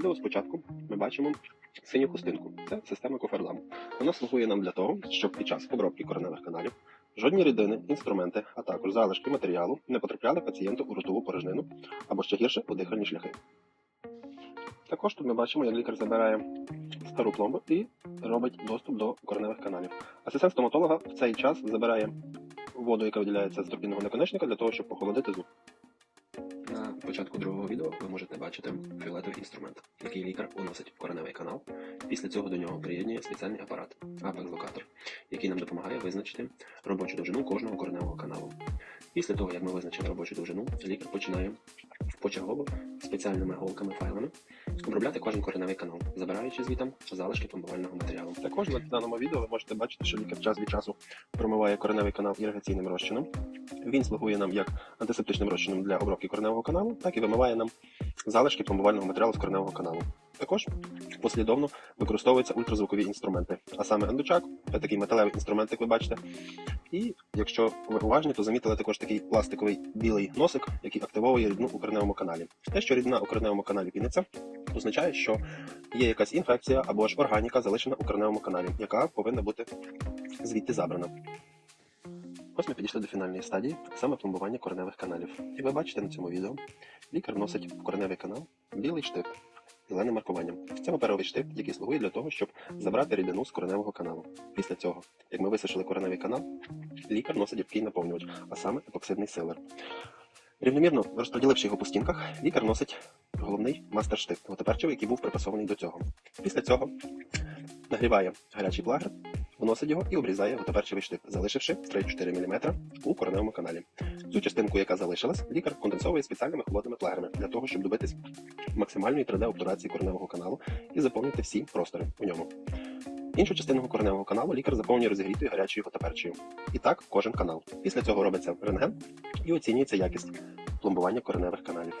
Відео спочатку ми бачимо синю хустинку. Це система коферламу. Вона слугує нам для того, щоб під час обробки кореневих каналів жодні рідини, інструменти, а також залишки матеріалу не потрапляли пацієнту у ротову порожнину або ще гірше у дихальні шляхи. Також тут ми бачимо, як лікар забирає стару пломбу і робить доступ до кореневих каналів. Асистент стоматолога в цей час забирає воду, яка виділяється з турбінного наконечника, для того, щоб охолодити зуб. Початку другого відео ви можете бачити фіолетовий інструмент, який лікар уносить в кореневий канал. Після цього до нього приєднує спеціальний апарат апекс-локатор, який нам допомагає визначити робочу довжину кожного кореневого каналу. Після того, як ми визначили робочу довжину, лікар починає почергово спеціальними голками файлами обробляти кожен кореневий канал, забираючи звітом залишки пломбувального матеріалу. Також на даному відео ви можете бачити, що лікар час від часу промиває кореневий канал іригаційним розчином. Він слугує нам як антисептичним розчином для обробки кореневого каналу, так і вимиває нам залишки пломбувального матеріалу з кореневого каналу. Також послідовно використовуються ультразвукові інструменти, а саме андучак, такий металевий інструмент, як ви бачите. І якщо ви уважні, то замітили також такий пластиковий білий носик, який активовує рідину у кореневому каналі. Те, що рідина у кореневому каналі піниться, означає, що є якась інфекція або ж органіка залишена у кореневому каналі, яка повинна бути звідти забрана. Ось ми підійшли до фінальної стадії, саме пломбування кореневих каналів. Як ви бачите на цьому відео, лікар носить в кореневий канал білий штифт зеленим маркуванням. Це паперовий штифт, який слугує для того, щоб забрати рідину з кореневого каналу. Після цього, як ми висушили кореневий канал, лікар носить рідкий наповнювач, а саме епоксидний силер. Рівномірно розподіливши його по стінках, лікар носить головний мастер-штифт, готоперчивий, який був припасований до цього. Після цього нагріває гарячий плагер, вносить його і обрізає готоперчивий штифт, залишивши 3-4 мм у кореневому каналі. Цю частинку, яка залишилась, лікар конденсовує спеціальними холодними плагерами для того, щоб добитись максимальної 3D-обтурації кореневого каналу і заповнити всі простори у ньому. Іншу частину кореневого каналу лікар заповнює розігрітою гарячою готоперчою. І так кожен канал. Після цього робиться рентген і оцінюється якість пломбування кореневих каналів.